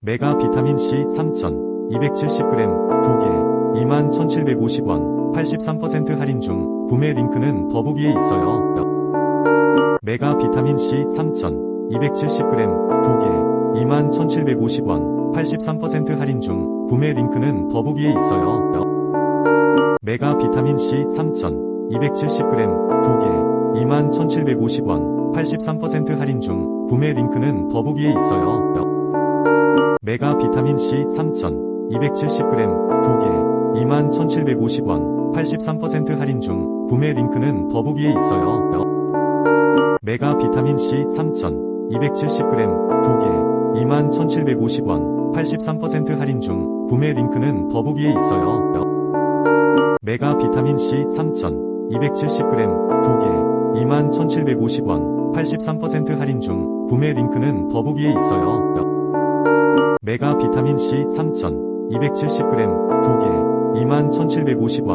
메가 비타민 C 3000 270g 2개 21,750원 83% 할인 중 구매 링크는 더보기에 있어요. 메가 비타민 C 3000 270g 2개 21,750원 83% 할인 중 구매 링크는 더보기에 있어요. 메가 비타민 C 3000 270g 2개 21,750원 83% 할인 중 구매 링크는 더보기에 있어요. 메가 비타민 C 3000 270g 2개 21,750원 83% 할인 중 구매 링크는 더보기에 있어요. 메가 비타민 C 3000 270g 2개 21,750원 83% 할인 중 구매 링크는 더보기에 있어요. 메가 비타민 C 3000 270g 2개 21,750원 83% 할인 중 구매 링크는 더보기에 있어요. 메가 비타민 C 3000 270g 2개 21,750원